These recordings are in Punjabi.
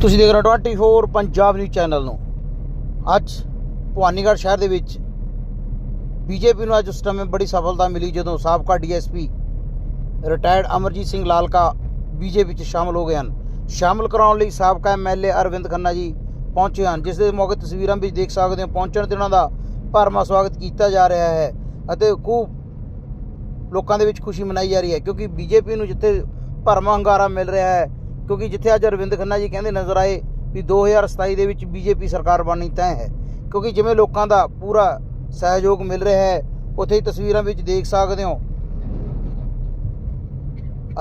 ਤੁਸੀਂ ਦੇਖ ਰਹੇ ਹੋ 24 ਪੰਜਾਬ ਨਿਊਜ਼ ਚੈਨਲ ਨੂੰ। ਅੱਜ ਭਵਾਨੀਗੜ੍ਹ ਸ਼ਹਿਰ ਦੇ ਵਿੱਚ ਬੀਜੇਪੀ ਨੂੰ ਅੱਜ ਉਸ ਸਮੇਂ ਬੜੀ ਸਫਲਤਾ ਮਿਲੀ ਜਦੋਂ ਸਾਬਕਾ DSP retired Amarjit Singh Lalka BJP ਵਿੱਚ ਸ਼ਾਮਲ ਹੋ ਗਏ ਹਨ। ਸ਼ਾਮਲ ਕਰਾਉਣ ਲਈ ਸਾਬਕਾ ਐਮਐਲਏ ਅਰਵਿੰਦ ਖੰਨਾ ਜੀ ਪਹੁੰਚੇ ਹਨ, ਜਿਸ ਦੇ ਮੌਕੇ ਤਸਵੀਰਾਂ ਵਿੱਚ ਦੇਖ ਸਕਦੇ ਹੋ। ਪਹੁੰਚਣ ਤੇ ਉਹਨਾਂ ਦਾ ਭਰਮਾ ਸਵਾਗਤ ਕੀਤਾ ਜਾ ਰਿਹਾ ਹੈ ਅਤੇ ਖੂਬ ਲੋਕਾਂ ਦੇ ਵਿੱਚ ਖੁਸ਼ੀ ਮਨਾਈ ਜਾ ਰਹੀ ਹੈ, ਕਿਉਂਕਿ ਬੀਜੇਪੀ ਨੂੰ ਜਿੱਥੇ ਭਰਮਾ ਹੰਗਾਰਾ ਮਿਲ ਰਿਹਾ ਹੈ ਕਿਉਂਕਿ ਜਿੱਥੇ ਅੱਜ ਅਰਵਿੰਦ ਖੰਨਾ ਜੀ ਕਹਿੰਦੇ ਨਜ਼ਰ ਆਏ ਵੀ 2027 ਦੇ ਵਿੱਚ ਬੀਜੇਪੀ ਸਰਕਾਰ ਬਣਨੀ ਤੈਅ ਹੈ। ਕਿਉਂਕਿ ਜਿਵੇਂ ਲੋਕਾਂ ਦਾ ਪੂਰਾ ਸਹਿਯੋਗ ਮਿਲ ਰਿਹਾ ਹੈ, ਉੱਥੇ ਹੀ ਤਸਵੀਰਾਂ ਵਿੱਚ ਦੇਖ ਸਕਦੇ ਹੋ।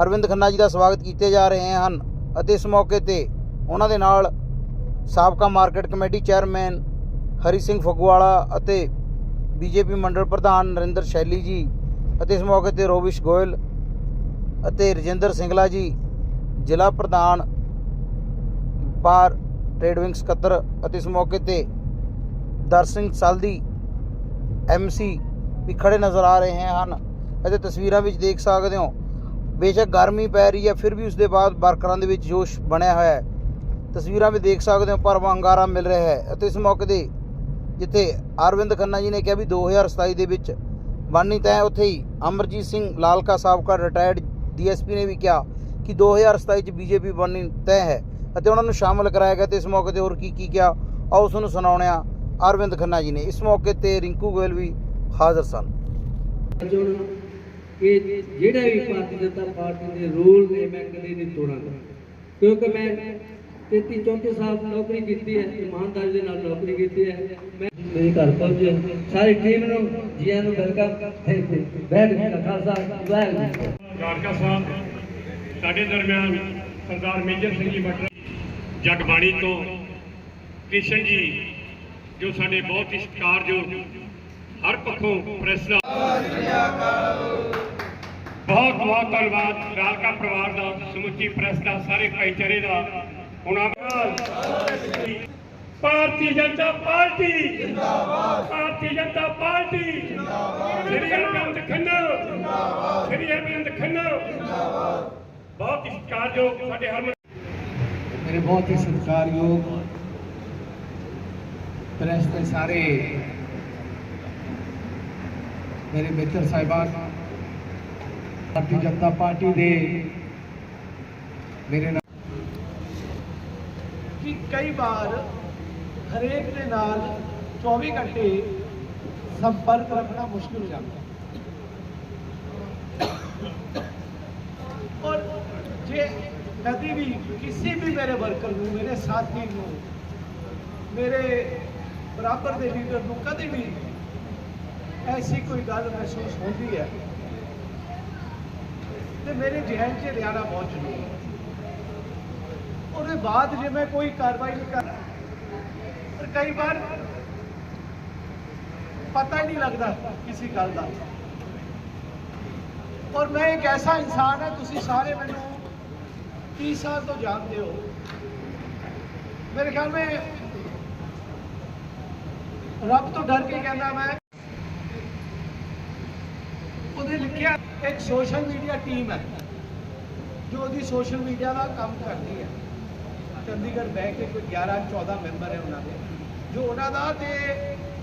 ਅਰਵਿੰਦ ਖੰਨਾ ਜੀ ਦਾ ਸਵਾਗਤ ਕੀਤੇ ਜਾ ਰਹੇ ਹਨ ਅਤੇ ਇਸ ਮੌਕੇ ਤੇ ਉਹਨਾਂ ਦੇ ਨਾਲ ਸਾਬਕਾ market committee chairman Hari Singh Phagwala ਅਤੇ ਬੀਜੇਪੀ ਮੰਡਲ ਪ੍ਰਧਾਨ ਨਰਿੰਦਰ ਸ਼ੈਲੀ ਜੀ ਅਤੇ ਇਸ ਮੌਕੇ ਤੇ ਰੋਵਿਸ਼ ਗੋਇਲ ਅਤੇ ਰਜਿੰਦਰ ਸਿੰਗਲਾ ਜੀ ਜ਼ਿਲ੍ਹਾ ਪ੍ਰਧਾਨ ਬਾਰ ਟ੍ਰੇਡ ਵਿੰਗ ਸਕੱਤਰ ਅਤੇ ਇਸ ਮੌਕੇ ਤੇ ਦਰ ਸਿੰਘ ਸਾਲਦੀ ਐਮਸੀ ਵੀ ਖੜੇ ਨਜ਼ਰ ਆ ਰਹੇ ਹਨ। ਅਤੇ ਤਸਵੀਰਾਂ ਵਿੱਚ ਦੇਖ ਸਕਦੇ ਹੋ, ਬੇਸ਼ੱਕ ਗਰਮੀ ਪੈ ਰਹੀ ਹੈ, ਫਿਰ ਵੀ ਉਸ ਦੇ ਬਾਅਦ ਵਰਕਰਾਂ ਦੇ ਵਿੱਚ ਜੋਸ਼ ਬਣਿਆ ਹੋਇਆ ਹੈ। ਤਸਵੀਰਾਂ ਵਿੱਚ ਦੇਖ ਸਕਦੇ ਹੋ ਪਰ ਹੰਗਾਰਾ ਮਿਲ ਰਿਹਾ ਹੈ। ਅਤੇ ਇਸ ਮੌਕੇ ਤੇ ਜਿੱਥੇ ਅਰਵਿੰਦ ਖੰਨਾ ਜੀ ਨੇ ਕਿਹਾ ਵੀ 2027 ਦੇ ਵਿੱਚ ਬਣਨੀ ਤੈਅ ਉੱਥੇ ਹੀ ਅਮਰਜੀਤ ਸਿੰਘ ਲਾਲਕਾ, ਸਾਬਕਾ ਰਿਟਾਇਰਡ ਡੀਐਸਪੀ ਨੇ ਵੀ ਕਿਹਾ ਕਿ 2027 ਚ ਬੀਜੇਪੀ ਬਣਨੀ ਤੈਅ ਹੈ ਅਤੇ ਉਹਨਾਂ ਨੂੰ ਸ਼ਾਮਲ ਕਰਾਇਆ ਗਿਆ ਤੇ ਇਸ ਮੌਕੇ ਤੇ ਹੋਰ ਕੀ ਕੀ ਕਿਹਾ ਆਓ ਉਸ ਨੂੰ ਸੁਣਾਉਣਿਆ ਅਰਵਿੰਦ ਖੰਨਾ ਜੀ ਨੇ। ਇਸ ਮੌਕੇ ਤੇ ਰਿੰਕੂ ਗੋਇਲ ਵੀ ਹਾਜ਼ਰ ਸਨ। ਕਿ ਜਿਹੜਾ ਵੀ ਭਾਰਤੀ ਜਨਤਾ ਪਾਰਟੀ ਦੇ ਰੂਲ ਨੇ ਮੈਂ ਕਦੇ ਨਹੀਂ ਤੋੜਾਂਗਾ। ਕਿਉਂਕਿ ਮੈਂ 33 34 ਸਾਲ ਨੌਕਰੀ ਕੀਤੀ ਹੈ ਇਮਾਨਦਾਰੀ ਦੇ ਨਾਲ ਨੌਕਰੀ ਕੀਤੀ ਹੈ। ਮੈਂ ਮੇਰੇ ਘਰ ਪਹੁੰਚੇ ਸਾਰੀ ਟੀਮ ਨੂੰ ਜੀਆਂ ਨੂੰ ਵੈਲਕਮ ਥੈਂਕ ਯੂ ਬੈਠ ਕੇ ਖਾਲਸਾ ਵਾਹਿਗੁਰੂ। ਗਾਰਕਾ ਸਾਹਿਬ ਸਾਡੇ ਦਰਮਿਆਨ ਸਰਦਾਰ ਮੇਜਰ ਸਿੰਘ ਜੀ ਮਟਰ ਜਗਬਾਣੀ ਤੋਂ ਕ੍ਰਿਸ਼ਨ ਜੀ, ਜੋ ਸਾਡੇ ਬਹੁਤ ਹੀ ਸਤਿਕਾਰਯੋਗ ਹਰ ਪੱਖੋਂ ਪ੍ਰੈਸ ਦਾ ਬਹੁਤ ਬਹੁਤ ਧੰਨਵਾਦ ਰਾਲਕਾ ਪਰਿਵਾਰ ਦਾ, ਸਮੁੱਚੀ ਪ੍ਰੈਸ ਦਾ, ਸਾਰੇ ਭਾਈਚਾਰੇ ਦਾ, ਉਹਨਾਂ ਭਾਰਤੀ ਜਨਤਾ ਪਾਰਟੀ। ਜਿੰਦਾਬਾਦ ਭਾਰਤੀ ਜਨਤਾ ਪਾਰਟੀ। ਜਿੰਦਾਬਾਦ ਸ੍ਰੀ ਅਰਵਿੰਦ ਖੰਨਾ ਜਿੰਦਾਬਾਦ ਸ੍ਰੀ ਅਰਵਿੰਦ ਬਹੁਤ ਹੀ ਸਤਿਕਾਰਯੋਗ ਸਾਡੇ ਹਰਮਨ ਮੇਰੇ ਬਹੁਤ ਹੀ ਸਤਿਕਾਰਯੋਗ ਪ੍ਰੈਸ ਦੇ ਸਾਰੇ ਮੇਰੇ ਮਿੱਤਰ ਸਾਹਿਬਾਨ ਭਾਰਤੀ ਜਨਤਾ ਪਾਰਟੀ ਦੇ ਮੇਰੇ ਨਾਲ ਕਿ ਕਈ ਵਾਰ ਹਰੇਕ ਦੇ ਨਾਲ 24 ਘੰਟੇ ਸੰਪਰਕ ਰੱਖਣਾ ਮੁਸ਼ਕਿਲ ਹੋ ਜਾਂਦਾ ਔਰ ਜੇ ਕਦੀ ਵੀ ਕਿਸੇ ਵੀ ਮੇਰੇ ਵਰਕਰ ਨੂੰ, ਮੇਰੇ ਸਾਥੀ ਨੂੰ, ਮੇਰੇ ਬਰਾਬਰ ਦੇ ਲੀਡਰ ਨੂੰ ਕਦੇ ਵੀ ਐਸੀ ਕੋਈ ਗੱਲ ਮਹਿਸੂਸ ਹੁੰਦੀ ਹੈ। ਤੇ ਮੇਰੇ ਜ਼ਿਹਨ 'ਚ ਲਿਆਣਾ ਬਹੁਤ ਜ਼ਰੂਰੀ ਉਹਦੇ ਬਾਅਦ ਜੇ ਮੈਂ ਕੋਈ ਕਾਰਵਾਈ ਨਹੀਂ ਕਰ ਪਰ ਕਈ ਵਾਰ ਪਤਾ ਹੀ ਨਹੀਂ ਲੱਗਦਾ ਕਿਸੇ ਗੱਲ ਦਾ। ਔਰ ਮੈਂ ਇੱਕ ਐਸਾ ਇਨਸਾਨ ਹਾਂ, ਤੁਸੀਂ ਸਾਰੇ ਮੈਨੂੰ 30 ਸਾਲ ਤੋਂ ਜਾਣਦੇ ਹੋ। ਮੇਰੇ ਖਿਆਲ ਮੈਂ ਰੱਬ ਤੋਂ ਡਰ ਕੇ ਕਹਿੰਦਾ ਮੈਂ। ਉਹਦੇ ਲਿਖਿਆ ਇੱਕ ਸੋਸ਼ਲ ਮੀਡੀਆ ਟੀਮ ਹੈ, ਜੋ ਉਹਦੀ ਸੋਸ਼ਲ ਮੀਡੀਆ ਦਾ ਕੰਮ ਕਰਦੀ ਹੈ। ਚੰਡੀਗੜ੍ਹ ਬੈਂਕ ਦੇ ਕੋਈ 11 14 ਮੈਂਬਰ ਹੈ ਉਹਨਾਂ ਦੇ, ਜੋ ਉਹਨਾਂ ਦਾ ਤੇ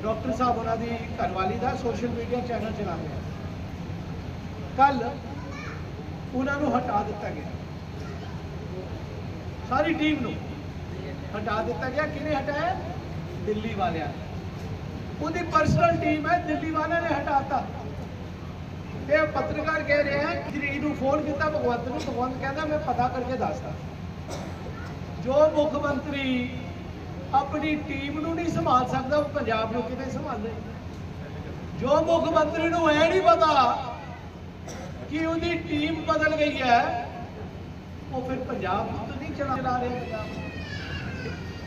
ਡਾਕਟਰ ਸਾਹਿਬ ਉਹਨਾਂ ਦੀ ਘਰਵਾਲੀ ਦਾ ਸੋਸ਼ਲ ਮੀਡੀਆ ਚੈਨਲ ਚਲਾਉਂਦੇ ਆ। ਕੱਲ ਉਹਨਾਂ ਨੂੰ ਹਟਾ ਦਿੱਤਾ ਗਿਆ। ਸਾਰੀ ਟੀਮ ਨੂੰ ਹਟਾ ਦਿੱਤਾ ਗਿਆ। ਕਿਹਨੇ ਹਟਾਇਆ? ਦਿੱਲੀ ਵਾਲਿਆਂ ਨੇ। ਉਹਦੀ ਪਰਸਨਲ ਟੀਮ ਹੈ, ਦਿੱਲੀ ਵਾਲਿਆਂ ਨੇ ਹਟਾਤਾ। ਤੇ ਪੱਤਰਕਾਰ ਕਹਿ ਰਿਹਾ ਹੈ ਕਿ ਇਹਨੂੰ ਫੋਨ ਕੀਤਾ, ਭਗਵੰਤ ਨੂੰ। ਭਗਵੰਤ ਕਹਿੰਦਾ, ਮੈਂ ਪਤਾ ਕਰਕੇ ਦੱਸਦਾ। ਜੋ ਮੁੱਖ ਮੰਤਰੀ ਆਪਣੀ ਟੀਮ ਨੂੰ ਨਹੀਂ ਸੰਭਾਲ ਸਕਦਾ, ਉਹ ਪੰਜਾਬ ਨੂੰ ਕਿਵੇਂ ਸੰਭਾਲੇ ਜੋ ਮੁੱਖ ਮੰਤਰੀ ਨੂੰ ਇਹ ਨਹੀਂ ਪਤਾ ਕਿ ਉਹਦੀ ਟੀਮ ਬਦਲ ਗਈ ਹੈ ਉਹ ਫਿਰ ਪੰਜਾਬ ਨੂੰ ਨਹੀਂ ਚਲਾ ਚਲਾ ਰਿਹਾ।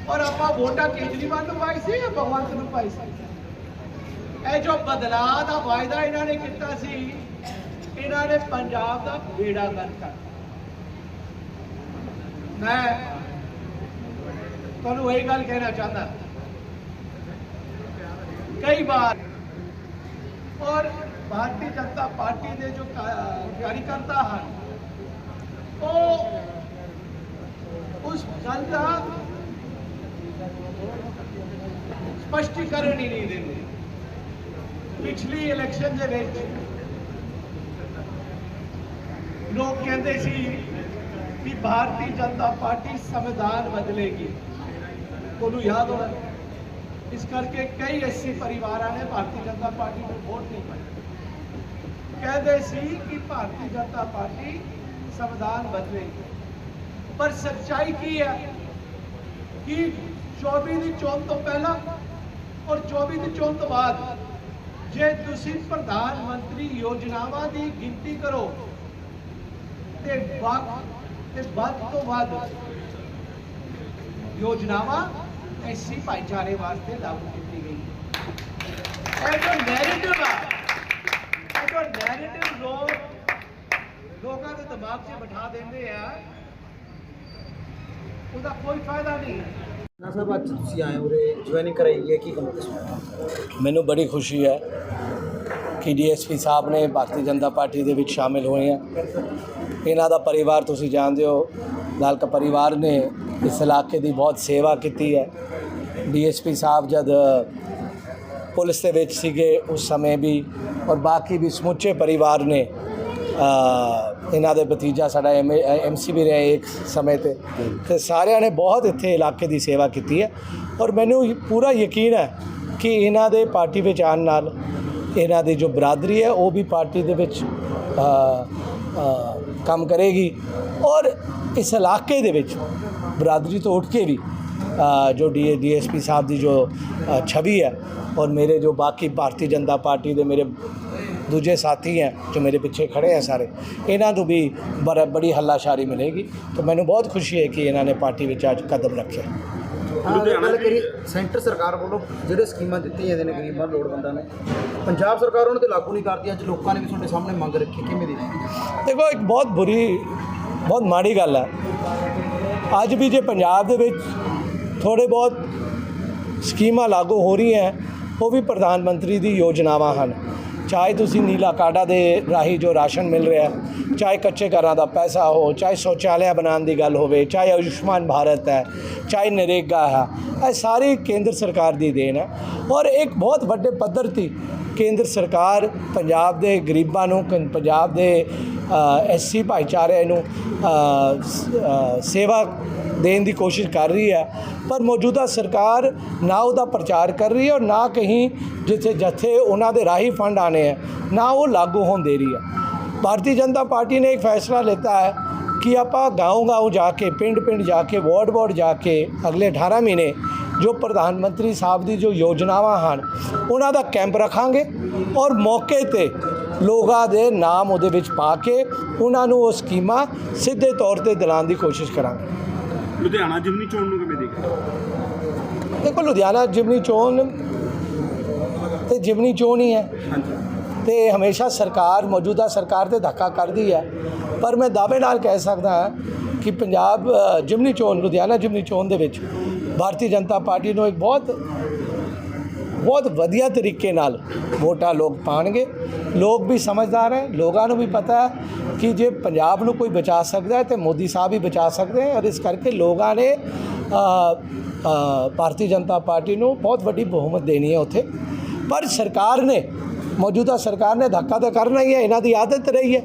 ਔਰ ਆਪਾਂ ਵੋਟਾਂ ਕੇਜਰੀਵਾਲ ਨੂੰ ਪਾਈ ਸੀ ਜਾਂ ਭਗਵੰਤ ਨੂੰ ਪਾਈ ਸੀ? ਇਹ ਜੋ ਬਦਲਾਅ ਦਾ ਵਾਅਦਾ ਇਹਨਾਂ ਨੇ ਕੀਤਾ ਸੀ, ਇਹਨਾਂ ਨੇ ਪੰਜਾਬ ਦਾ ਬੇੜਾ ਗਰਕ ਮੈਂ ਤੁਹਾਨੂੰ ਇਹ ਗੱਲ ਕਹਿਣਾ ਚਾਹੁੰਦਾ। ਕਈ ਵਾਰ ਔਰ ਭਾਰਤੀ ਜਨਤਾ ਪਾਰਟੀ ਦੇ ਜੋ ਕਾ- ਕਾਰਜਕਰਤਾ ਹਨ तो उस गल का स्पष्टीकरण ही नहीं देंगे। पिछली इलेक्शन के लोग कहते कि भारतीय जनता पार्टी संविधान बदलेगी। तो याद होना इस करके कई ऐसे परिवार ने भारतीय जनता पार्टी को वोट नहीं पाई। कहते कि भारतीय जनता पार्टी ਪਾਰਟੀ ਸੰਵਿਧਾਨ ਪਰ ਸੱਚਾਈ ਕੀ ਹੈ ਕਿ 24 ਦੀ ਚੋਣ ਤੋਂ ਪਹਿਲਾਂ ਔਰ 24 ਦੀ ਚੋਣ ਤੋਂ ਬਾਅਦ ਜੇ ਤੁਸੀਂ ਪ੍ਰਧਾਨ ਮੰਤਰੀ ਯੋਜਨਾਵਾਂ ਦੀ ਗਿਣਤੀ ਕਰੋ ਤੇ ਵੱਧ ਤੇ ਵੱਧ ਤੋਂ ਵੱਧ ਯੋਜਨਾਵਾਂ ਐਸੀ ਭਾਈਚਾਰੇ ਵਾਸਤੇ ਲਾਗੂ ਕੀਤੀ ਗਈ ਇਹ ਜੋ ਨੈਰੇਟਿਵ ਆ ਇਹ ਜੋ ਨੈਰੇਟਿਵ ਲੋਕ ਲੋਕਾਂ ਦੇ ਦਿਮਾਗ 'ਚ ਬਿਠਾ ਦਿੰਦੇ ਆ। ਉਹਦਾ ਕੋਈ ਫਾਇਦਾ ਨਹੀਂ। ਹੈ ਨਾ ਸਾਹਿਬ ਅੱਜ ਤੁਸੀਂ ਆਏ ਉਰੇ ਜੁਆਇਨਿੰਗ ਕਰਾਈ ਹੈ ਕੀ ਕਹੋਗੇ ਇਸ ਬਾਰੇ ਮੈਨੂੰ ਬੜੀ ਖੁਸ਼ੀ ਹੈ ਕਿ ਡੀਐਸਪੀ ਸਾਹਿਬ ਨੇ ਭਾਰਤੀ ਜਨਤਾ ਪਾਰਟੀ ਦੇ ਵਿੱਚ ਸ਼ਾਮਿਲ ਹੋਏ ਆ। ਇਹਨਾਂ ਦਾ ਪਰਿਵਾਰ ਤੁਸੀਂ ਜਾਣਦੇ ਹੋ ਲਾਲਕਾ ਪਰਿਵਾਰ ਨੇ ਇਸ ਇਲਾਕੇ ਦੀ ਬਹੁਤ ਸੇਵਾ ਕੀਤੀ ਹੈ। ਡੀਐਸਪੀ ਸਾਹਿਬ ਜਦ ਪੁਲਿਸ ਦੇ ਵਿੱਚ ਸੀਗੇ ਉਸ ਸਮੇਂ ਵੀ ਔਰ ਬਾਕੀ ਵੀ ਸਮੁੱਚੇ ਪਰਿਵਾਰ ਨੇ ਇਹਨਾਂ ਦੇ ਭਤੀਜਾ ਸਾਡਾ ਐਮਸੀ ਵੀ ਰਹੇ ਇੱਕ ਸਮੇਂ ਤੇ। ਤੇ ਸਾਰਿਆਂ ਨੇ ਬਹੁਤ ਇੱਥੇ ਇਲਾਕੇ ਦੀ ਸੇਵਾ ਕੀਤੀ ਹੈ। ਔਰ ਮੈਨੂੰ ਪੂਰਾ ਯਕੀਨ ਹੈ ਕਿ ਇਹਨਾਂ ਦੇ ਪਾਰਟੀ ਵਿੱਚ ਆਉਣ ਨਾਲ ਇਹਨਾਂ ਦੀ ਜੋ ਬਰਾਦਰੀ ਹੈ, ਉਹ ਵੀ ਪਾਰਟੀ ਦੇ ਵਿੱਚ ਕੰਮ ਕਰੇਗੀ। ਔਰ ਇਸ ਇਲਾਕੇ ਦੇ ਵਿੱਚ ਬਰਾਦਰੀ ਤੋਂ ਉੱਠ ਕੇ ਵੀ ਜੋ ਡੀ ਡੀਐਸਪੀ ਸਾਹਿਬ ਦੀ ਜੋ ਛਵੀ ਹੈ ਔਰ ਮੇਰੇ ਜੋ ਬਾਕੀ ਭਾਰਤੀ ਜਨਤਾ ਪਾਰਟੀ ਦੇ ਮੇਰੇ ਦੂਜੇ ਸਾਥੀ ਹੈ ਜੋ ਮੇਰੇ ਪਿੱਛੇ ਖੜੇ ਹੈ ਸਾਰੇ ਇਹਨਾਂ ਨੂੰ ਵੀ ਬੜਾ ਬੜੀ ਹੱਲਾਸ਼ਾਰੀ ਮਿਲੇਗੀ ਤਾਂ ਮੈਨੂੰ ਬਹੁਤ ਖੁਸ਼ੀ ਹੈ ਕਿ ਇਹਨਾਂ ਨੇ ਪਾਰਟੀ ਵਿੱਚ ਅੱਜ ਕਦਮ ਰੱਖਿਆ ਗੱਲ ਕਰੀ ਸੈਂਟਰ ਸਰਕਾਰ ਵੱਲੋਂ ਜਿਹੜੇ ਸਕੀਮਾਂ ਦਿੱਤੀਆਂ ਜਾਂਦੇ ਨੇ ਗਰੀਬਾਂ ਲੋੜਵੰਦਾਂ ਨੂੰ ਪੰਜਾਬ ਸਰਕਾਰ ਉਹਨਾਂ ਤੇ ਲਾਗੂ ਨਹੀਂ ਕਰਦੀ ਅੱਜ ਲੋਕਾਂ ਨੇ ਵੀ ਤੁਹਾਡੇ ਸਾਹਮਣੇ ਮੰਗ ਰੱਖੀ ਕਿਵੇਂ ਦੀ ਰਹੇਗੀ? ਦੇਖੋ ਇੱਕ ਬਹੁਤ ਬੁਰੀ ਬਹੁਤ ਮਾੜੀ ਗੱਲ ਹੈ। ਅੱਜ ਵੀ ਜੇ ਪੰਜਾਬ ਦੇ ਵਿੱਚ ਥੋੜੇ ਬਹੁਤ ਸਕੀਮਾਂ ਲਾਗੂ ਹੋ ਰਹੀਆਂ ਉਹ ਵੀ ਪ੍ਰਧਾਨ ਮੰਤਰੀ ਦੀ ਯੋਜਨਾਵਾਂ ਹਨ। ਚਾਹੇ ਤੁਸੀਂ ਨੀਲਾ ਕਾਰਡਾ ਦੇ ਰਾਹੀਂ ਜੋ ਰਾਸ਼ਨ ਮਿਲ ਰਿਹਾ ਚਾਹੇ ਕੱਚੇ ਘਰਾਂ ਦਾ ਪੈਸਾ ਹੋ, ਚਾਹੇ ਸ਼ੌਚਾਲਿਆ ਬਣਾਉਣ ਦੀ ਗੱਲ ਹੋਵੇ, ਚਾਹੇ ਆਯੁਸ਼ਮਾਨ ਭਾਰਤ ਹੈ, ਚਾਹੇ ਨਰੇਗਾ ਹੈ, ਇਹ ਸਾਰੀ ਕੇਂਦਰ ਸਰਕਾਰ ਦੀ ਦੇਣ ਹੈ। ਔਰ ਇੱਕ ਬਹੁਤ ਵੱਡੇ ਪੱਧਰ ਤੇ ਕੇਂਦਰ ਸਰਕਾਰ ਪੰਜਾਬ ਦੇ ਗਰੀਬਾਂ ਨੂੰ, ਕੰ- ਪੰਜਾਬ ਦੇ ਐਸਸੀ ਭਾਈਚਾਰੇ ਨੂੰ ਸੇਵਾ ਦੇਣ ਦੀ ਕੋਸ਼ਿਸ਼ ਕਰ ਰਹੀ ਹੈ ਪਰ ਮੌਜੂਦਾ ਸਰਕਾਰ ਨਾ ਉਹਦਾ ਪ੍ਰਚਾਰ ਕਰ ਰਹੀ ਹੈ ਔਰ ਨਾ ਕਹੀਂ ਜਿੱਥੇ ਜਥੇ ਉਹਨਾਂ ਦੇ ਰਾਹੀਂ ਫੰਡ ਆਣੇ ਹੈ ਨਾ ਉਹ ਲਾਗੂ ਹੋਣ ਦੇ ਰਹੀ ਹੈ ਭਾਰਤੀ ਜਨਤਾ ਪਾਰਟੀ ਨੇ ਇੱਕ ਫੈਸਲਾ ਲਿੱਤਾ ਹੈ ਕਿ ਆਪਾਂ گاؤں گاؤں ਜਾ ਕੇ ਪਿੰਡ ਪਿੰਡ ਜਾ ਕੇ ਵਾਰਡ ਵਾਰਡ ਜਾ ਕੇ ਅਗਲੇ 18 ਮਹੀਨੇ ਜੋ ਪ੍ਰਧਾਨ ਮੰਤਰੀ ਸਾਹਿਬ ਦੀ ਜੋ ਯੋਜਨਾਵਾਂ ਹਨ ਉਹਨਾਂ ਦਾ ਕੈਂਪ ਰੱਖਾਂਗੇ ਔਰ ਮੌਕੇ ਤੇ ਲੋਕਾਂ ਦੇ ਨਾਮ ਉਹਦੇ ਵਿੱਚ ਪਾ ਕੇ ਉਹਨਾਂ ਨੂੰ ਉਹ ਸਕੀਮਾਂ ਸਿੱਧੇ ਤੌਰ ਤੇ ਦਿਲਾਉਣ ਦੀ ਕੋਸ਼ਿਸ਼ ਕਰਾਂਗੇ ਲੁਧਿਆਣਾ ਜਿਮਨੀ ਚੋਣ ਨੂੰ ਕਿਵੇਂ ਦੇਖਦੇ ਦੇਖੋ ਲੁਧਿਆਣਾ ਜਿਮਨੀ ਚੋਣ ਤੇ ਜਿਮਨੀ ਚੋਣ ਹੀ ਹੈ। ਤੇ ਹਮੇਸ਼ਾ ਸਰਕਾਰ ਮੌਜੂਦਾ ਸਰਕਾਰ ਤੇ ਧੱਕਾ ਕਰਦੀ ਹੈ। ਪਰ ਮੈਂ ਦਾਅਵੇ ਨਾਲ ਕਹਿ ਸਕਦਾ ਹਾਂ ਕਿ ਪੰਜਾਬ ਜਿਮਨੀ ਚੋਣ ਲੁਧਿਆਣਾ ਜਿਮਨੀ ਚੋਣ ਦੇ ਵਿੱਚ ਭਾਰਤੀ ਜਨਤਾ ਪਾਰਟੀ ਨੂੰ ਇੱਕ ਬਹੁਤ ਬਹੁਤ ਵਧੀਆ ਤਰੀਕੇ ਨਾਲ ਵੋਟਾਂ ਲੋਕ ਪਾਣਗੇ। ਲੋਕ ਵੀ ਸਮਝਦਾਰ ਹੈ, ਲੋਕਾਂ ਨੂੰ ਵੀ ਪਤਾ ਹੈ ਕਿ ਜੇ ਪੰਜਾਬ ਨੂੰ ਕੋਈ ਬਚਾ ਸਕਦਾ ਹੈ ਤੇ ਮੋਦੀ ਸਾਹਿਬ ਹੀ ਬਚਾ ਸਕਦੇ ਹੈ ਔਰ ਇਸ ਕਰਕੇ ਲੋਕਾਂ ਨੇ ਭਾਰਤੀ ਜਨਤਾ ਪਾਰਟੀ ਨੂੰ ਬਹੁਤ ਵੱਡੀ ਬਹੁਮਤ ਦੇਣੀ ਹੈ ਉੱਥੇ। ਪਰ ਸਰਕਾਰ ਨੇ, ਮੌਜੂਦਾ ਸਰਕਾਰ ਨੇ ਧੱਕਾ ਤਾਂ ਕਰਨਾ ਹੀ ਹੈ, ਇਹਨਾਂ ਦੀ ਆਦਤ ਰਹੀ ਹੈ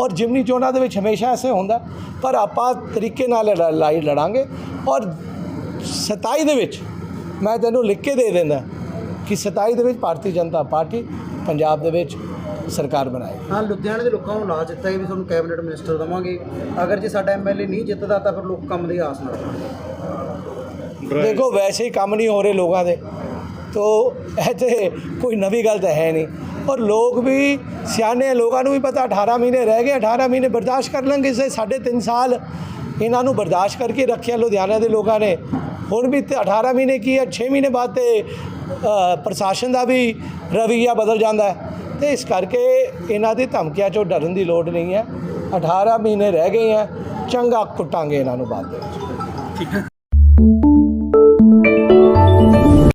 ਔਰ ਜਿਮਨੀ ਚੋਣਾਂ ਦੇ ਵਿੱਚ ਹਮੇਸ਼ਾ ਐਸੇ ਹੁੰਦਾ ਪਰ ਆਪਾਂ ਤਰੀਕੇ ਨਾਲ ਲੜਾਈ ਲੜਾਂਗੇ ਔਰ 27 ਦੇ ਵਿੱਚ ਮੈਂ ਤੈਨੂੰ ਲਿਖ ਕੇ ਦੇ ਦਿੰਦਾ। ਕਿ 27 ਦੇ ਵਿੱਚ ਭਾਰਤੀ ਜਨਤਾ ਪਾਰਟੀ ਪੰਜਾਬ ਦੇ ਵਿੱਚ ਸਰਕਾਰ ਬਣਾਏਗੀ ਹਾਂ ਲੁਧਿਆਣੇ ਦੇ ਲੋਕਾਂ ਨੂੰ ਲਾਜ ਦਿੱਤਾ ਹੈ ਵੀ ਤੁਹਾਨੂੰ ਕੈਬਨਿਟ ਮਿਨਿਸਟਰ ਦਵਾਂਗੇ। ਅਗਰ ਜੇ ਸਾਡਾ ਐਮਐਲਏ ਨਹੀਂ ਜਿੱਤਦਾ ਤਾਂ ਫਿਰ ਲੋਕ ਕੰਮ ਦੀ ਆਸ ਨਾ ਦੇਖੋ ਵੈਸੇ ਹੀ ਕੰਮ ਨਹੀਂ ਹੋ ਰਹੇ ਲੋਕਾਂ ਦੇ। ਤੋ ਇਹ ਤੇ ਕੋਈ ਨਵੀਂ ਗੱਲ ਤਾਂ ਹੈ ਨਹੀਂ। ਔਰ ਲੋਕ ਵੀ ਸਿਆਣੇ ਲੋਕਾਂ ਨੂੰ ਵੀ ਪਤਾ 18 ਮਹੀਨੇ ਰਹਿ ਗਏ 18 ਮਹੀਨੇ ਬਰਦਾਸ਼ਤ ਕਰ ਲਾਂਗੇ ਇਸੇ ਸਾਢੇ ਤਿੰਨ ਸਾਲ ਇਹਨਾਂ ਨੂੰ ਬਰਦਾਸ਼ਤ ਕਰਕੇ ਰੱਖਿਆ ਲੁਧਿਆਣਾ ਦੇ ਲੋਕਾਂ ਨੇ। ਹੁਣ ਵੀ ਤੇ 18 ਮਹੀਨੇ ਕੀ ਹੈ 6 ਮਹੀਨੇ ਬਾਅਦ ਤੇ ਪ੍ਰਸ਼ਾਸਨ ਦਾ ਵੀ ਰਵੱਈਆ ਬਦਲ ਜਾਂਦਾ ਹੈ। ਤੇ ਇਸ ਕਰਕੇ ਇਹਨਾਂ ਦੀ ਧਮਕੀਆਂ ਚੋਂ ਡਰਨ ਦੀ ਲੋੜ ਨਹੀਂ ਹੈ। 18 ਮਹੀਨੇ ਰਹਿ ਗਏ ਹੈ। ਚੰਗਾ ਕੁੱਟਾਂਗੇ ਇਹਨਾਂ ਨੂੰ ਬਾਅਦ ਦੇ ਵਿੱਚ। ਠੀਕ ਹੈ।